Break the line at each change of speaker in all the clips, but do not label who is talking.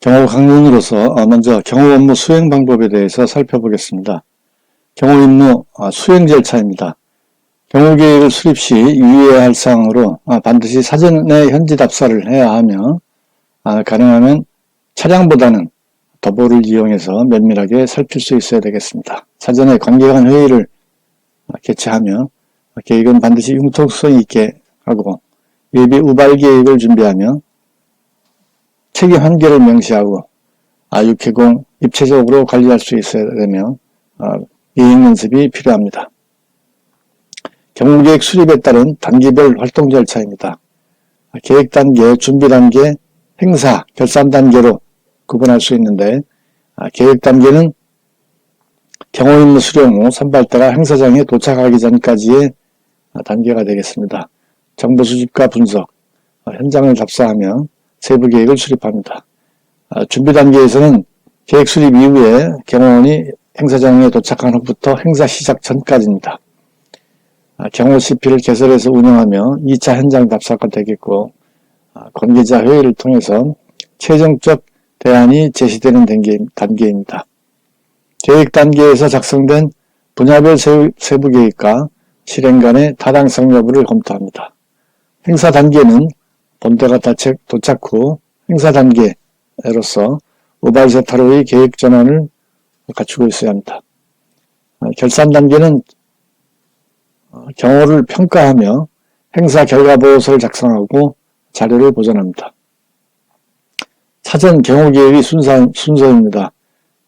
경호 강론으로서 어, 먼저 경호 업무 수행 방법에 대해서 살펴보겠습니다. 경호 임무 아, 수행 절차입니다. 경호 계획을 수립 시 유의해야 할 사항으로 아, 반드시 사전에 현지 답사를 해야 하며 아, 가능하면 차량보다는 더보를 이용해서 면밀하게 살필 수 있어야 되겠습니다. 사전에 관계간 회의를 개최하며 계획은 반드시 융통성 있게 하고 예비 우발 계획을 준비하며 책임 한계를 명시하고 아육해공 입체적으로 관리할 수 있어야 되며 예행 연습이 필요합니다. 경호계획 수립에 따른 단계별 활동 절차입니다. 계획 단계, 준비 단계, 행사, 결산 단계로 구분할 수 있는데 아, 계획 단계는 경호 임무 수령 후 선발대가 행사장에 도착하기 전까지의 단계가 되겠습니다. 정보 수집과 분석, 어, 현장을 답사하며 세부 계획을 수립합니다. 아, 준비 단계에서는 계획 수립 이후에 경호원이 행사장에 도착한 후부터 행사 시작 전까지입니다. 아, 경호 CP를 개설해서 운영하며 2차 현장 답사가 되겠고 아, 관계자 회의를 통해서 최종적 대안이 제시되는 단계, 단계 입니다. 계획 단계에서 작성된 분야별 세부 계획과 실행 간의 타당성 여부를 검토합니다. 행사 단계는 본대가 도착 후 행사 단계로서 우발 세타로의 계획 전환을 갖추고 있어야 합니다. 결산 단계는 경호를 평가하며 행사 결과 보고서를 작성하고 자료를 보존합니다. 사전 경호 계획이 순서, 순서입니다.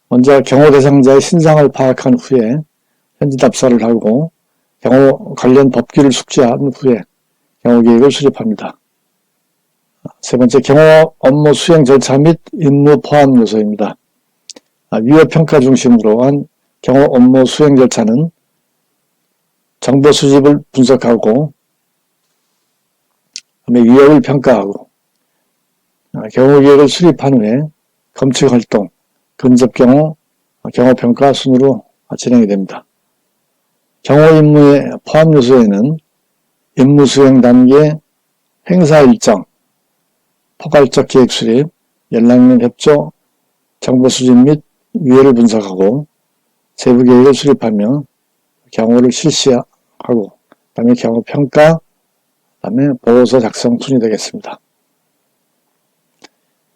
먼저 경호 대상자의 신상을 파악한 후에 현지 답사를 하고 경호 관련 법규를 숙지한 후에 경호 계획을 수립합니다. 세 번째, 경호 업무 수행 절차 및 임무 포함 요소입니다. 위협 평가 중심으로 한 경호 업무 수행 절차는 정보 수집을 분석하고 위협을 평가하고 경호 계획을 수립한 후에 검측 활동, 근접 경호, 경호 평가 순으로 진행이 됩니다. 경호 임무의 포함 요소에는 임무 수행 단계, 행사 일정, 포괄적 계획 수립, 연락면 협조, 정보 수집 및 위해를 분석하고 세부 계획을 수립하며 경호를 실시하고 그다음에 경호 평가, 그다음에 보고서 작성 순이 되겠습니다.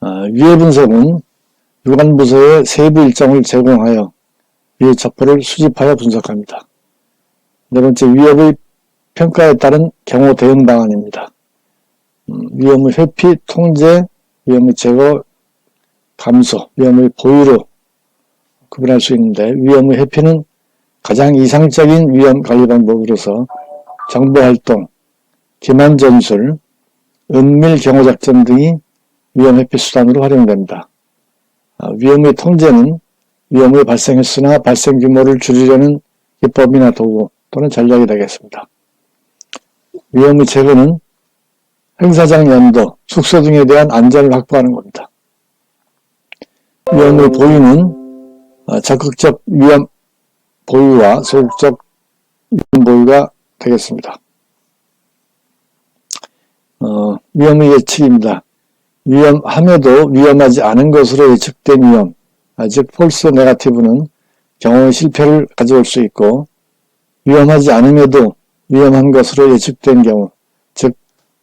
어, 위해 분석은 유관 부서의 세부 일정을 제공하여 위해 첩보를 수집하여 분석합니다. 네 번째, 위협의 평가에 따른 경호 대응 방안입니다. 음, 위험의 회피, 통제, 위험의 제거, 감소, 위험의 보유로 구분할 수 있는데 위험의 회피는 가장 이상적인 위험 관리 방법으로서 정보활동, 기만 전술, 은밀 경호작전 등이 위험 회피 수단으로 활용됩니다. 아, 위험의 통제는 위험의 발생 횟수나 발생 규모를 줄이려는 기법이나 도구 또는 전략이 되겠습니다. 위험의 제거는 행사장 연도, 숙소 등에 대한 안전을 확보하는 겁니다. 위험의 보유는 아, 적극적 위험 보유와 소극적 위험 보유가 되겠습니다. 어, 위험의 예측입니다. 위험함에도 위험하지 않은 것으로 예측된 위험, 아, 즉 폴스 네가티브는 경호의 실패를 가져올 수 있고 위험하지 않음에도 위험한 것으로 예측된 경우,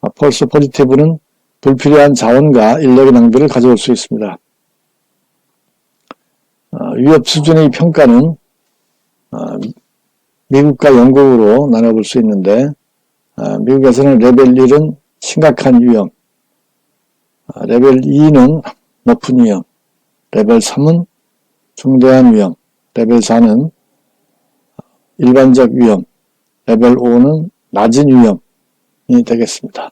즉 폴스 포지티브는 불필요한 자원과 인력의 낭비를 가져올 수 있습니다. 어, 위협 수준의 평가는 어, 미국과 영국으로 나눠볼 수 있는데 어, 미국에서는 레벨 1은 심각한 위험, 레벨 2는 높은 위험, 레벨 3은 중대한 위험, 레벨 4는 일반적 위험, 레벨 5는 낮은 위험이 되겠습니다.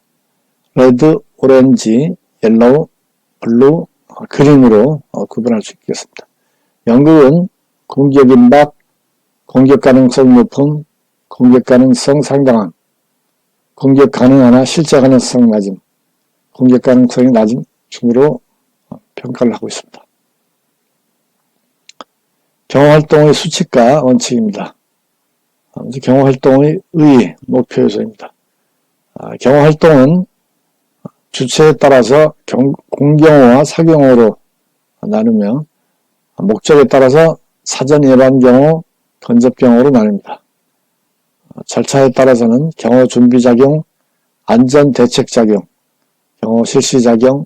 레드, 오렌지, 옐로우, 블루, 그린으로 구분할 수 있겠습니다. 영국은 공격 임박, 공격 가능성 높은, 공격 가능성 상당한, 공격 가능하나 실제 가능성 낮은, 공격 가능성이 낮은 중으로 평가를 하고 있습니다. 경호활동의 수칙과 원칙입니다. 경호활동의 의의, 목표 요소입니다. 아, 경호 활동은 주체에 따라서 경- 공경호와 사경호로 나누며 목적에 따라서 사전 예방 경호, 건접 경호로 나뉩니다. 절차에 따라서는 경호 준비 작용, 안전 대책 작용, 경호 실시 작용,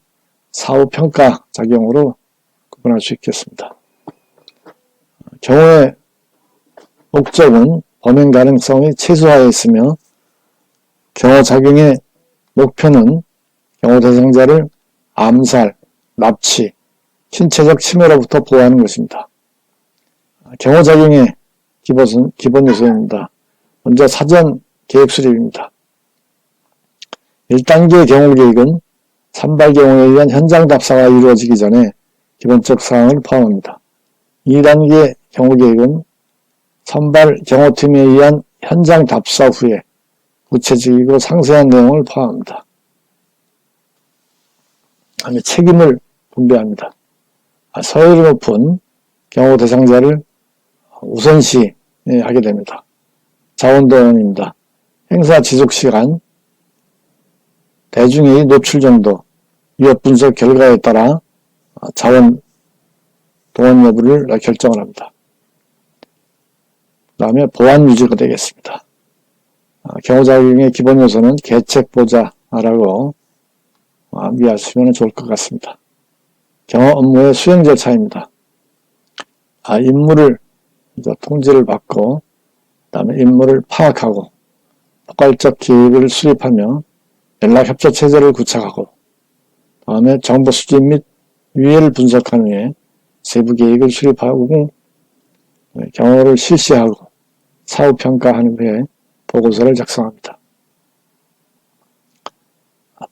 사후 평가 작용으로 구분할 수 있겠습니다. 경호의 목적은 범행 가능성이 최소화해 있으며 경호 작용의 목표는 경호 대상자를 암살, 납치, 신체적 침해로부터 보호하는 것입니다. 경호 작용의 기본, 기본 요소입니다. 먼저 사전 계획 수립입니다. 1단계 경호 계획은 산발 경호에 의한 현장 답사가 이루어지기 전에 기본적 사항을 포함합니다. 2단계 경호 계획은 선발 경호팀에 의한 현장 답사 후에 구체적이고 상세한 내용을 포함합니다. 다음에 책임을 분배합니다. 아, 서열이 높은 경호 대상자를 우선시 하게 됩니다. 자원동원입니다. 행사 지속 시간, 대중의 노출 정도, 위협 분석 결과에 따라 자원 동원 여부를 결정을 합니다. 그 다음에 보안 유지가 되겠습니다. 아, 경호작용의 기본 요소는 계책보자라고 암기하시면 좋을 것 같습니다. 경호 업무의 수행 절차입니다. 아, 임무를 통지를 받고 그다음에 임무를 파악하고 포괄적 계획을 수립하며 연락 협조 체제를 구축하고 다음에 정보 수집 및 유해를 분석한 후에 세부 계획을 수립하고 네, 경호를 실시하고 사후 평가한 후에 보고서를 작성합니다.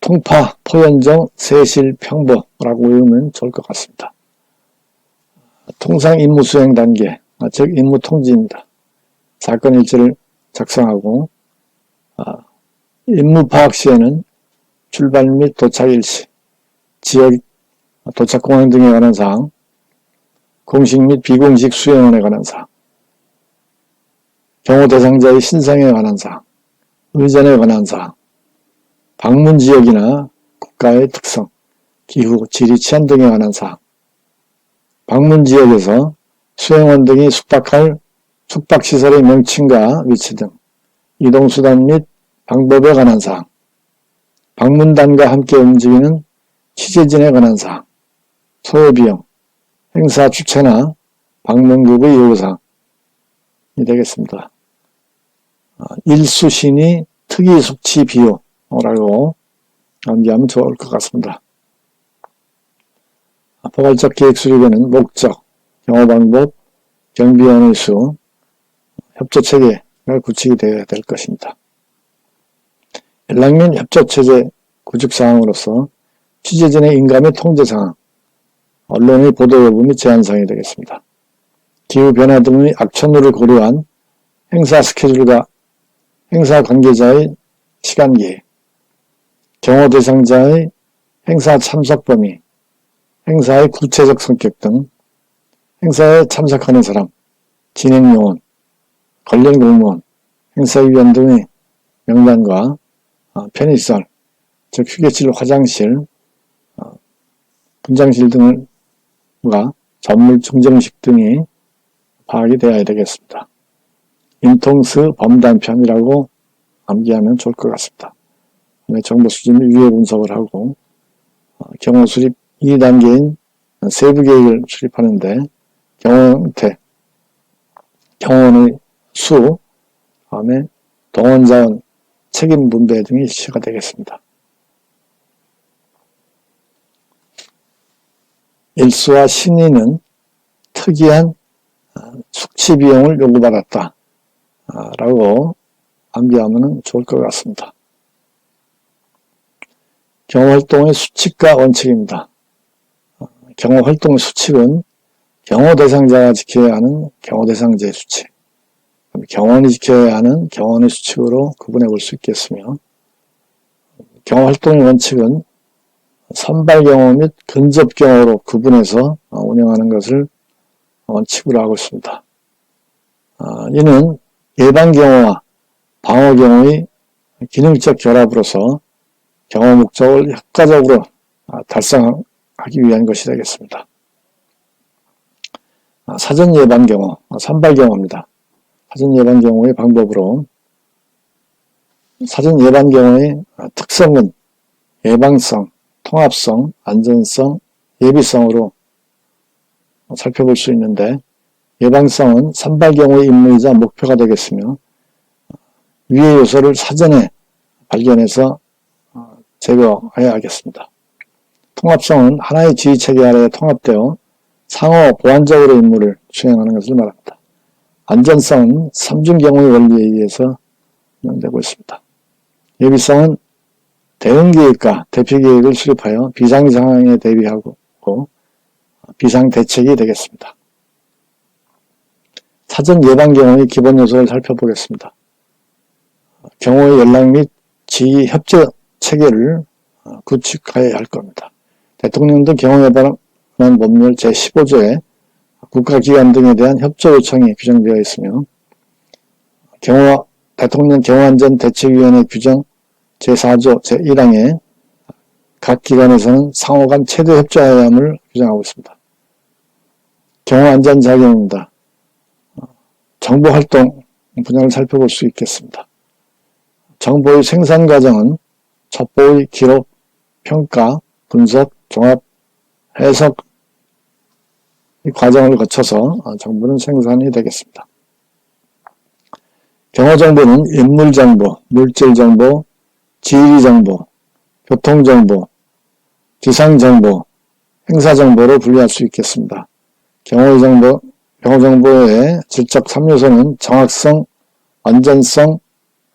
통파, 포연정, 세실, 평보라고 외우면 좋을 것 같습니다. 통상 임무 수행 단계, 아, 즉 임무 통지입니다. 사건 일지를 작성하고 아, 임무 파악 시에는 출발 및 도착 일시, 지역 도착 공항 등에 관한 사항, 공식 및 비공식 수행원에 관한 사항, 경호 대상자의 신상에 관한 사항, 의전에 관한 사항, 방문 지역이나 국가의 특성, 기후, 지리, 치안 등에 관한 사항, 방문 지역에서 수행원 등이 숙박할 숙박시설의 명칭과 위치 등 이동수단 및 방법에 관한 사항, 방문단과 함께 움직이는 취재진에 관한 사항, 소요비용, 행사 주최나 방문국의 요구사항이 되겠습니다. 아, 일수신이 특이숙취 비용이라고 암기하면 좋을 것 같습니다. 아, 포괄적 계획 수립에는 목적, 경호 방법, 경비원의 수, 협조체계가 구축이 되어야 될 것입니다. 연락 및 협조체제 구축사항으로서 취재진의 인감의 통제사항, 언론의 보도 여부 및 제한사항이 되겠습니다. 기후변화 등의 악천후를 고려한 행사 스케줄과 행사 관계자의 시간계획, 경호 대상자의 행사 참석 범위, 행사의 구체적 성격 등 행사에 참석하는 사람, 진행 요원, 관련 공무원, 행사위원 등의 명단과 어, 편의시설, 즉 휴게실, 화장실, 어, 분장실 등과 전물 증정식 등이 파악이 되어야 되겠습니다. 인통스 범단편이라고 암기하면 좋을 것 같습니다. 정보 수집 및 유해 분석을 하고 어, 경호 수립 2단계인 세부 계획을 수립하는데 경호 형태, 경호원의 수, 다음에 동원자원, 책임 분배 등이 시가 되겠습니다. 일수와 신의는 특이한 아, 숙취 비용을 요구받았다. 아, 라고 암기하면 좋을 것 같습니다. 경호활동의 수칙과 원칙입니다. 아, 경호활동의 수칙은 경호 대상자가 지켜야 하는 경호 대상자의 수칙, 경원이 지켜야 하는 경원의 수칙으로 구분해 볼 수 있겠으며 경호 활동의 원칙은 선발 경호 및 근접 경호로 구분해서 운영하는 것을 원칙으로 하고 있습니다. 아, 이는 예방 경호와 방어 경호의 기능적 결합으로서 경호 목적을 효과적으로 아, 달성하기 위한 것이 되겠습니다. 아, 사전 예방 경호, 아, 산발 경호입니다. 사전 예방 경호의 방법으로 사전 예방 경호의 특성은 예방성, 통합성, 안전성, 예비성으로 살펴볼 수 있는데 예방성은 산발 경우의 임무이자 목표가 되겠으며 위의 요소를 사전에 발견해서 어, 제거해야 하겠습니다. 통합성은 하나의 지휘체계 아래에 통합되어 상호 보완적으로 임무를 수행하는 것을 말합니다. 안전성은 삼중 경우의 원리에 의해서 운영되고 있습니다. 예비성은 대응계획과 대피계획을 수립하여 비상 상황에 대비하고 비상 대책이 되겠습니다. 사전 예방 경호의 기본 요소를 살펴보겠습니다. 경호의 연락 및 지휘 협조 체계를 어, 구축해야 할 겁니다. 대통령도 경호 예방 법률 제15조에 국가기관 등에 대한 협조 요청이 규정되어 있으며 경호 대통령 경호안전대책위원회 규정 제4조 제1항에 각 기관에서는 상호 간 최대 협조해야 함을 규정하고 있습니다. 경호안전작용입니다. 정보활동 분야를 살펴볼 수 있겠습니다. 정보의 생산 과정은 첩보의 기록, 평가, 분석, 종합, 해석 이 과정을 거쳐서 정보는 생산이 되겠습니다. 경호정보는 인물정보, 물질정보, 지리정보, 교통정보, 기상정보, 행사정보로 분류할 수 있겠습니다. 경호정보, 경호정보의 질적 3요소는 정확성, 안전성,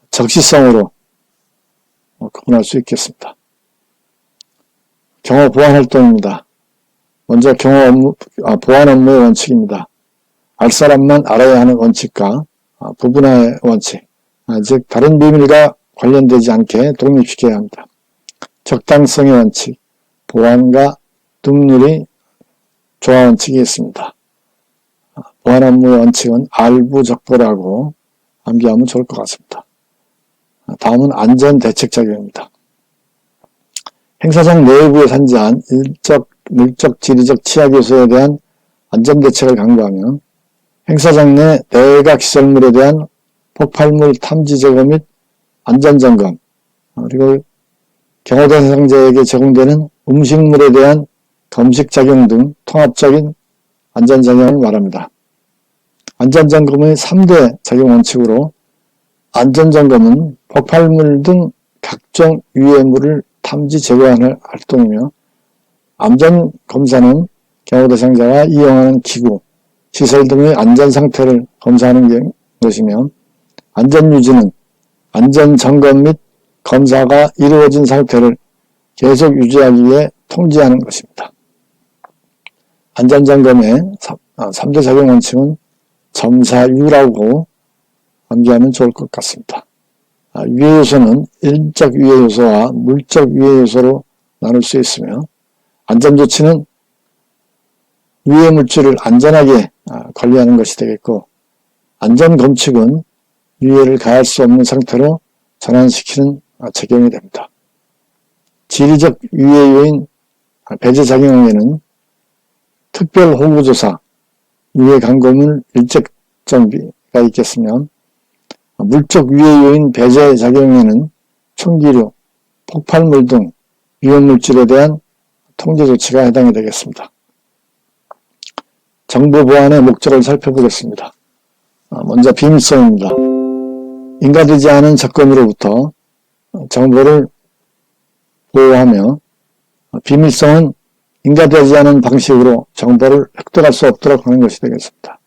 적시성으로 구분할 수 있겠습니다. 경호 보안 활동입니다. 먼저 경호 업무, 아, 보안 업무의 원칙입니다. 알 사람만 알아야 하는 원칙과 아, 부분화의 원칙, 아, 즉 다른 비밀과 관련되지 않게 독립시켜야 합니다. 적당성의 원칙, 보안과 등률이 조화 원칙이 있습니다. 보안 업무의 원칙은 알부적보라고 암기하면 좋을 것 같습니다. 다음은 안전대책작용입니다. 행사장 내부에 산지한 일적, 물적, 지리적 요소에 대한 안전대책을 강구하며 행사장 내 내각 시설물에 대한 폭발물 탐지 제거 및 안전점검 그리고 경호 대상자에게 제공되는 음식물에 대한 검식 작용 등 통합적인 안전작용을 말합니다. 안전점검의 3대 작용 원칙으로 안전점검은 폭발물 등 각종 유해물을 탐지 제거하는 활동이며 안전검사는 경호 대상자가 이용하는 기구, 시설 등의 안전 상태를 검사하는 것이며 안전유지는 안전점검 및 검사가 이루어진 상태를 계속 유지하기 위해 통지하는 것입니다. 안전점검의 3대 아, 작용 원칙은 점사유라고 암기하면 좋을 것 같습니다. 아, 유해 요소는 인적 유해 요소와 물적 유해 요소로 나눌 수 있으며 안전조치는 유해 물질을 안전하게 아, 관리하는 것이 되겠고 안전검칙은 유해를 가할 수 없는 상태로 전환시키는 적용이 됩니다. 지리적 유해 요인 배제 작용에는 특별 호구조사, 유해 강고물 일적 정비가 있겠으면 물적 유해 요인 배제 작용에는 총기류, 폭발물 등 위험물질에 대한 통제 조치가 해당이 되겠습니다. 정보 보안의 목적을 살펴보겠습니다. 아, 먼저 비밀성입니다. 인가되지 않은 접근으로부터 정보를 보호하며 비밀성은 인가되지 않은 방식으로 정보를 획득할 수 없도록 하는 것이 되겠습니다.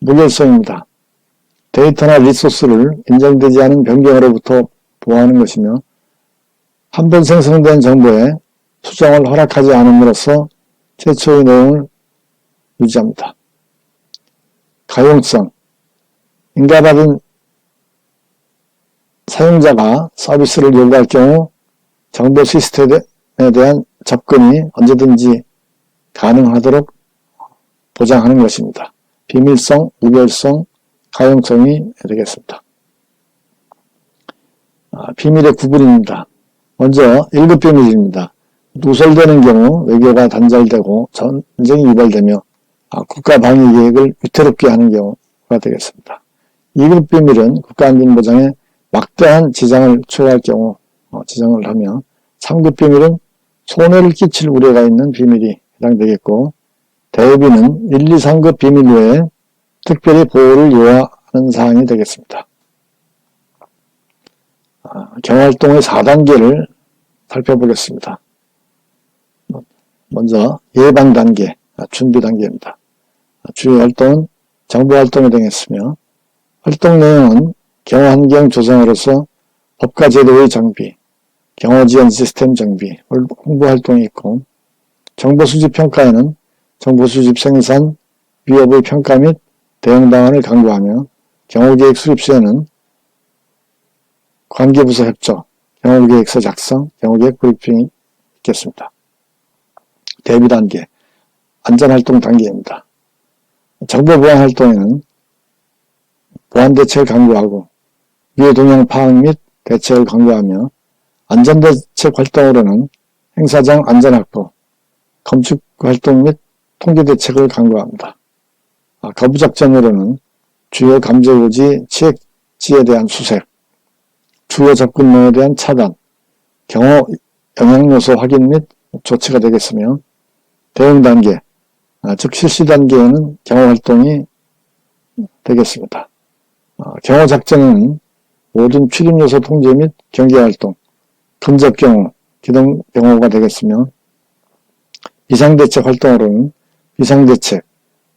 무결성입니다. 데이터나 리소스를 인정되지 않은 변경으로부터 보호하는 것이며 한 번 생성된 정보에 수정을 허락하지 않음으로써 최초의 내용을 유지합니다. 가용성 인가받은 사용자가 서비스를 요구할 경우 정보 시스템에 대한 접근이 언제든지 가능하도록 보장하는 것입니다. 비밀성, 무결성, 가용성이 되겠습니다. 아, 비밀의 구분입니다. 먼저 1급 비밀입니다. 누설되는 경우 외교가 단절되고 전쟁이 유발되며 아, 국가 방위 계획을 위태롭게 하는 경우가 되겠습니다. 2급 비밀은 국가안전보장에 막대한 지장을 초래할 경우 어, 지정을 하며 3급 비밀은 손해를 끼칠 우려가 있는 비밀이 해당되겠고 대비는 1, 2, 3급 비밀 외에 특별히 보호를 요하는 사항이 되겠습니다. 아, 경활동의 4단계를 살펴보겠습니다. 먼저 예방 단계, 아, 준비 단계입니다. 아, 주요 활동은 정보 활동에 등했으며 활동 내용은 경호 환경 조성으로서 법과 제도의 정비, 경호 지원 시스템 정비, 홍보 활동이 있고 정보 수집 평가에는 정보 수집 생산, 위협의 평가 및 대응 방안을 강구하며 경호계획 수립 시에는 관계부서 협조, 경호계획서 작성, 경호계획 브리핑이 있겠습니다. 대비 단계, 안전활동 단계입니다. 정보 보안 활동에는 보안 대책을 강구하고 위해 동향 파악 및 대책을 강구하며 안전대책 활동으로는 행사장 안전확보, 검축 활동 및 통계대책을 강구합니다. 아, 거부작전으로는 주요 감정요지 취획지에 대한 수색, 주요 접근로에 대한 차단, 경호 영향요소 확인 및 조치가 되겠으며 대응 단계, 아, 즉 실시 단계에는 경호 활동이 되겠습니다. 아, 경호 작전은 모든 출입 요소 통제 및 경계 활동, 근접 경호, 기동 경호가 되겠으며 비상대책 활동으로는 비상대책,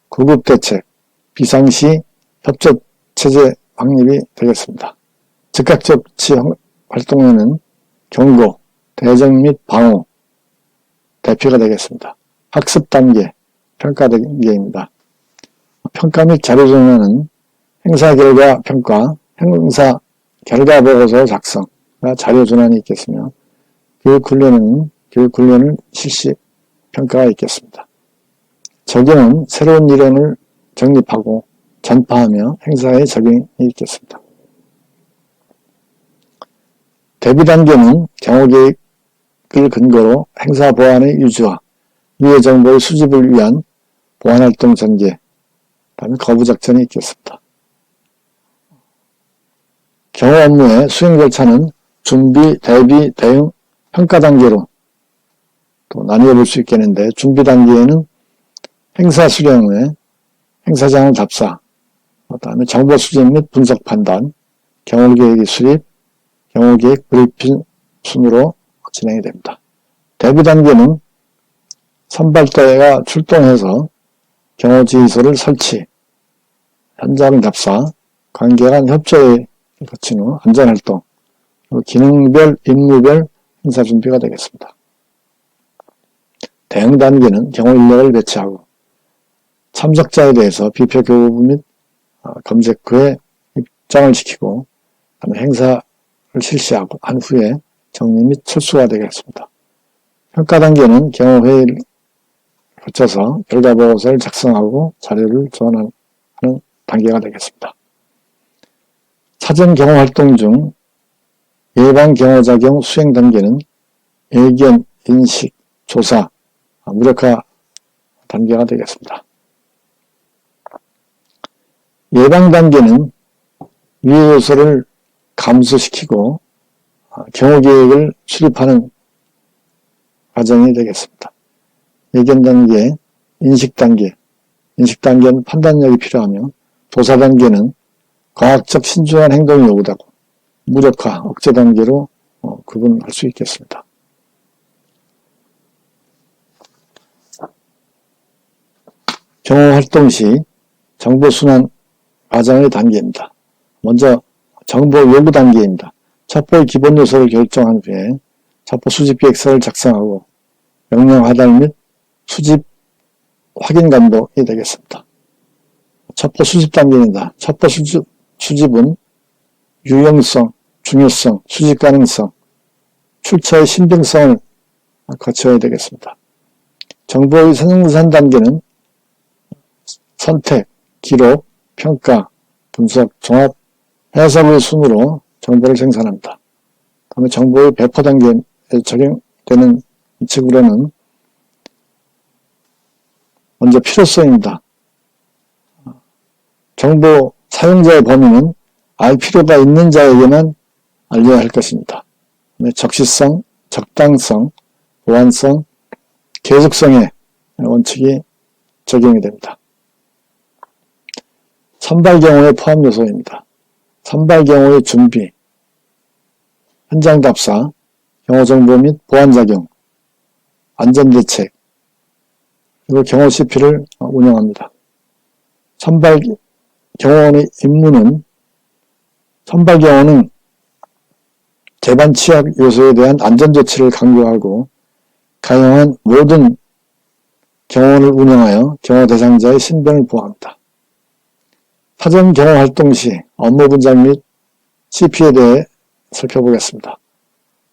구급대책, 비상시 협조체제 확립이 되겠습니다. 즉각 조치 활동에는 경고, 대정 및 방어, 대피가 되겠습니다. 학습 단계, 평가 단계입니다. 평가 및 자료 전환은 행사 결과 평가, 행사 결과 보고서 작성, 자료 전환이 있겠으며 교육 훈련은 교육 훈련을 실시 평가가 있겠습니다. 적용은 새로운 이론을 정립하고 전파하며 행사에 적용이 있겠습니다. 대비 단계는 경호계획을 근거로 행사 보안의 유지와 위해 정보의 수집을 위한 보안활동 전개, 다음에 거부작전이 있겠습니다. 경호 업무의 수행 절차는 준비, 대비, 대응, 평가 단계로 또 나뉘어 볼 수 있겠는데 준비 단계에는 행사 수령 후에 행사장을 답사, 그 다음에 정보 수집 및 분석 판단, 경호계획의 수립, 경호계획 브리핑 순으로 진행이 됩니다. 대비 단계는 선발대가 출동해서 경호지휘소를 설치, 현장 답사, 관계간 협조에 거친 후 안전활동, 기능별, 임무별 행사 준비가 되겠습니다. 대응 단계는 경호 인력을 배치하고 참석자에 대해서 비표 교부 및 어, 검색 후에 입장을 지키고 행사를 실시하고 한 후에 정리 및 철수가 되겠습니다. 평가 단계는 경호 회의를 거쳐서 결과 보고서를 작성하고 자료를 조언하는 단계가 되겠습니다. 사전 경호 활동 중 예방 경호작용 수행 단계는 예견, 인식, 조사, 무력화 단계가 되겠습니다. 예방 단계는 위해 요소를 감소시키고 경호 계획을 수립하는 과정이 되겠습니다. 예견 단계, 인식 단계, 인식 단계는 판단력이 필요하며 조사 단계는 과학적 신중한 행동이 요구되고 무력화, 억제 단계로 어, 구분할 수 있겠습니다. 경호 활동 시 정보 순환 과정의 단계입니다. 먼저 정보 요구 단계입니다. 첩보의 기본 요소를 결정한 후에 첩보 수집 계획서를 작성하고 명령 하달 및 수집 확인 감독이 되겠습니다. 첩보 수집 단계입니다. 첩보 수집, 수집은 유용성, 중요성, 수집 가능성, 출처의 신빙성을 거쳐야 되겠습니다. 정보의 생산 단계는 선택, 기록, 평가, 분석, 종합, 해석의 순으로 정보를 생산합니다. 그다음에 정보의 배포 단계에 적용되는 측으로는 먼저 필요성입니다. 정보 사용자의 범위는 알 필요가 있는 자에게만 알려야 할 것입니다. 그다음에 적시성, 적당성, 보안성, 계속성의 원칙이 적용이 됩니다. 선발 경우의 포함 요소입니다. 선발 경우의 준비, 현장 답사, 경호 정보 및 보안 작용, 안전 대책, 그리고 경호 CP를 운영합니다. 선발 경호원의 임무는 선발 경호는 재반 취약 요소에 대한 안전 조치를 강조하고 가용한 모든 경호원을 운영하여 경호 대상자의 신변을 보호합니다. 사전 경호 활동 시 업무 분장 및 CP에 대해 살펴보겠습니다.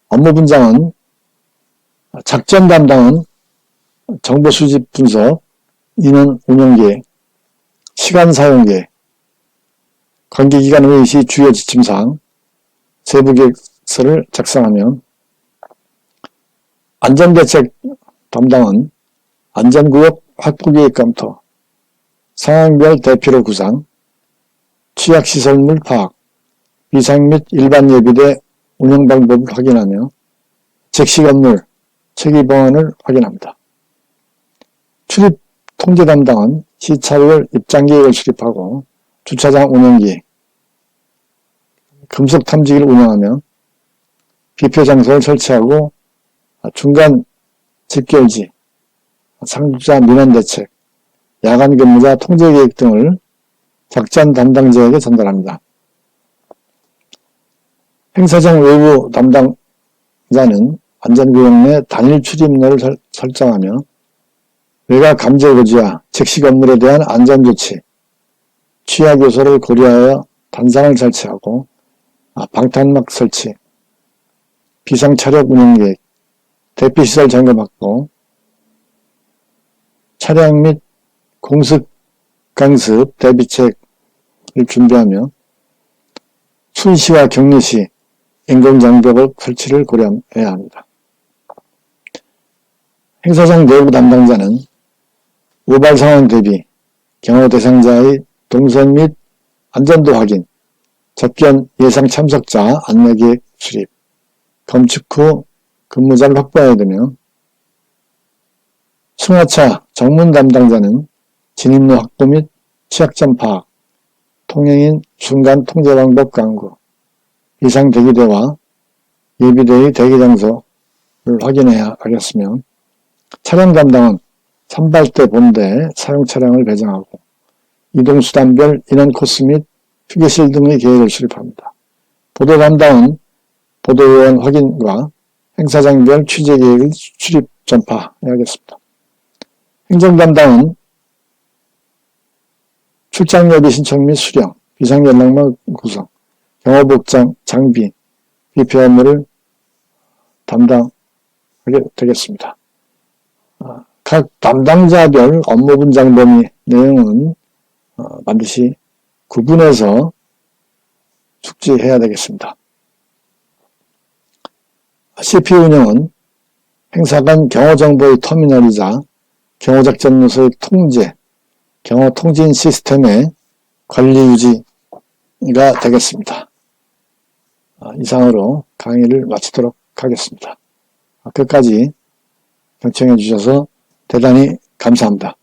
업무 분장은 작전 담당은 정보 수집 분석, 인원 운영 계획, 시간 사용 계획, 관계기관 회의 시 주요 지침사항, 세부 계획 서를 작성하며 안전대책 담당은 안전구역 확보계획 검토, 상황별 대피로 구상, 취약시설물 파악, 비상 및 일반 예비대 운영 방법을 확인하며 즉시 건물, 체계 보안을 확인합니다. 출입 통제 담당은 시차별 입장 계획을 수립하고 주차장 운영 계획, 금속 탐지기를 운영하며 비표 장소를 설치하고 중간 집결지, 상주자 민원 대책, 야간 근무자 통제 계획 등을 작전 담당자에게 전달합니다. 행사장 외부 담당자는 안전구역 내 단일 출입로를 설- 설정하며 외곽 감지 고지와 즉시 건물에 대한 안전조치, 취약 요소를 고려하여 단상을 설치하고 아, 방탄막 설치, 비상차력 운영계획, 대피시설 점검 확보, 차량 및 공습, 강습, 대비책을 준비하며 순시와 격리시 인공장벽 설치를 고려해야 합니다. 행사장 내부 담당자는 우발 상황 대비, 경호 대상자의 동선 및 안전도 확인, 접견 예상 참석자 안내계획 수립, 검측 후 근무자를 확보해야 되며 승하차 정문 담당자는 진입로 확보 및 취약점 파악, 통행인 순간 통제 방법 강구, 이상 대기대와 예비대의 대기 장소를 확인해야 하겠으며 차량 담당은 선발대 본대 사용 차량을 배정하고 이동수단별 인원 코스 및 휴게실 등의 계획을 수립합니다. 보도 담당은 보도요원 확인과 행사장별 취재 계획을 수립 전파해야겠습니다. 행정 담당은 출장 예비 신청 및 수령, 비상연락망 구성, 경호복장, 장비, 비표 업무를 담당하게 되겠습니다. 아, 각 담당자별 업무 분장 범위 내용은 어, 반드시 구분해서 숙지해야 되겠습니다. CP 운영은 행사관 경호정보의 터미널이자 경호작전 요소의 통제, 경호통진 시스템의 관리 유지가 되겠습니다. 아, 이상으로 강의를 마치도록 하겠습니다. 아, 끝까지 경청해 주셔서 대단히 감사합니다.